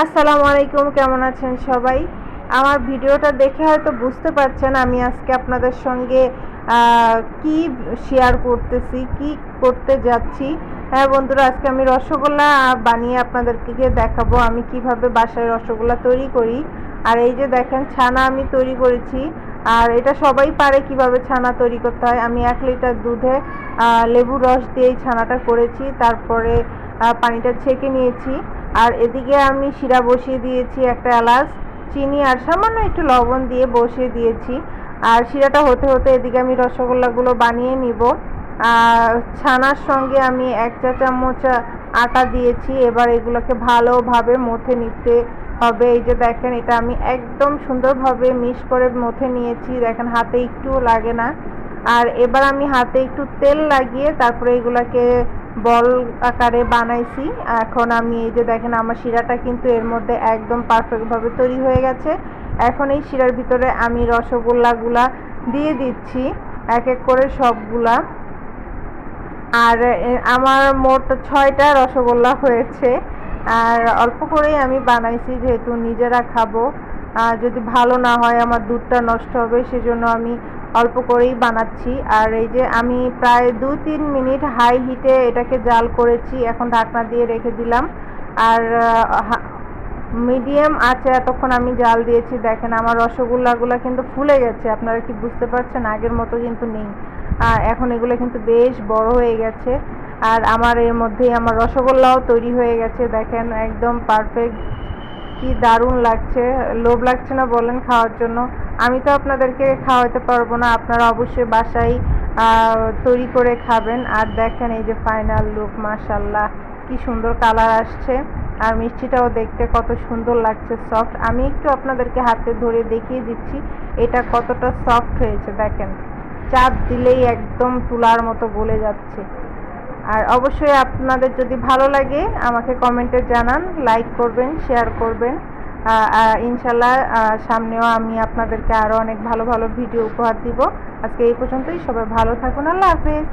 আসসালামু আলাইকুম, কেমন আছেন সবাই? আমার ভিডিওটা দেখে হয়তো বুঝতে পারছেন আমি আজকে আপনাদের সঙ্গে কি শেয়ার করতেছি, কি করতে যাচ্ছি। হ্যাঁ বন্ধুরা, আজকে আমি রসগোল্লা বানিয়ে আপনাদেরকে দেখাবো আমি কীভাবে বাসায় রসগোল্লা তৈরি করি। আর এই যে দেখেন, ছানা আমি তৈরি করেছি। আর এটা সবাই পারে কীভাবে ছানা তৈরি করতে হয়। আমি এক লিটার দুধে লেবুর রস দিয়ে এই ছানাটা করেছি। তারপরে পানিটা ছেঁকে নিয়েছি। আর এদিকে আমি শিরা বসিয়ে দিয়েছি একটা এলাচ, চিনি আর সামান্য একটু লবণ দিয়ে বসিয়ে দিয়েছি। আর শিরাটা হতে হতে এদিকে আমি রসগোল্লাগুলো বানিয়ে নিব। আর ছানার সঙ্গে আমি এক চা চামচ আটা দিয়েছি। এবার এগুলোকে ভালোভাবে মথে নিতে হবে। এই যে দেখেন, এটা আমি একদম সুন্দরভাবে মিক্স করে মথে নিয়েছি। দেখেন, হাতে একটুও লাগে না। আর এবার আমি হাতে একটু তেল লাগিয়ে তারপরে এগুলাকে বল আকারে বানাইছি। এখন আমি এই যে দেখেন আমার শিরাটা কিন্তু এর মধ্যে একদম পারফেক্টভাবে তৈরি হয়ে গেছে। এখন এই শিরার ভিতরে আমি রসগোল্লাগুলা দিয়ে দিচ্ছি, এক এক করে সবগুলা। আর আমার মোট ছয়টা রসগোল্লা হয়েছে। আর অল্প করেই আমি বানাইছি, যেহেতু নিজেরা খাব। আর যদি ভালো না হয়, আমার দুধটা নষ্ট হবে, সেজন্য আমি অল্প করেই বানাচ্ছি। আর এই যে আমি প্রায় দু তিন মিনিট হাই হিটে এটাকে জাল করেছি, এখন ঢাকনা দিয়ে রেখে দিলাম। আর মিডিয়াম আছে এতক্ষণ আমি জাল দিয়েছি। দেখেন আমার রসগোল্লাগুলো কিন্তু ফুলে গেছে। আপনারা কি বুঝতে পারছেন? আগের মতো কিন্তু নেই। এখন এগুলো কিন্তু বেশ বড় হয়ে গেছে। আর আমার এর মধ্যেই আমার রসগোল্লাও তৈরি হয়ে গেছে। দেখেন, একদম পারফেক্ট কি দারুণ লাগছে, লোভ লাগছে না বলেন খাওয়ার জন্য? আমি তো আপনাদেরকে খাওয়াতে পারব না, আপনারা অবশ্যই বাসায় তৈরি করে খাবেন। আর দেখেন এই যে ফাইনাল লুক মাশাল্লাহ কি সুন্দর কালার আসছে। আর মিষ্টিটাও দেখতে কত সুন্দর লাগছে সফট আমি একটু আপনাদেরকে হাতে ধরে দেখিয়ে দিচ্ছি, এটা কতটা সফট হয়েছে, দেখেন। চাপ দিলেই একদম তুলার মতো গলে যাচ্ছে। আর অবশ্যই আপনাদের যদি ভালো লাগে, আমাকে কমেন্টে জানান লাইক করবেন শেয়ার করবেন। ইনশাল্লাহ সামনেও আমি আপনাদেরকে আরও অনেক ভালো ভালো ভিডিও উপহার দিব। আজকে এই পর্যন্তই, সবাই ভালো থাকুন, আল্লাহ হাফেজ।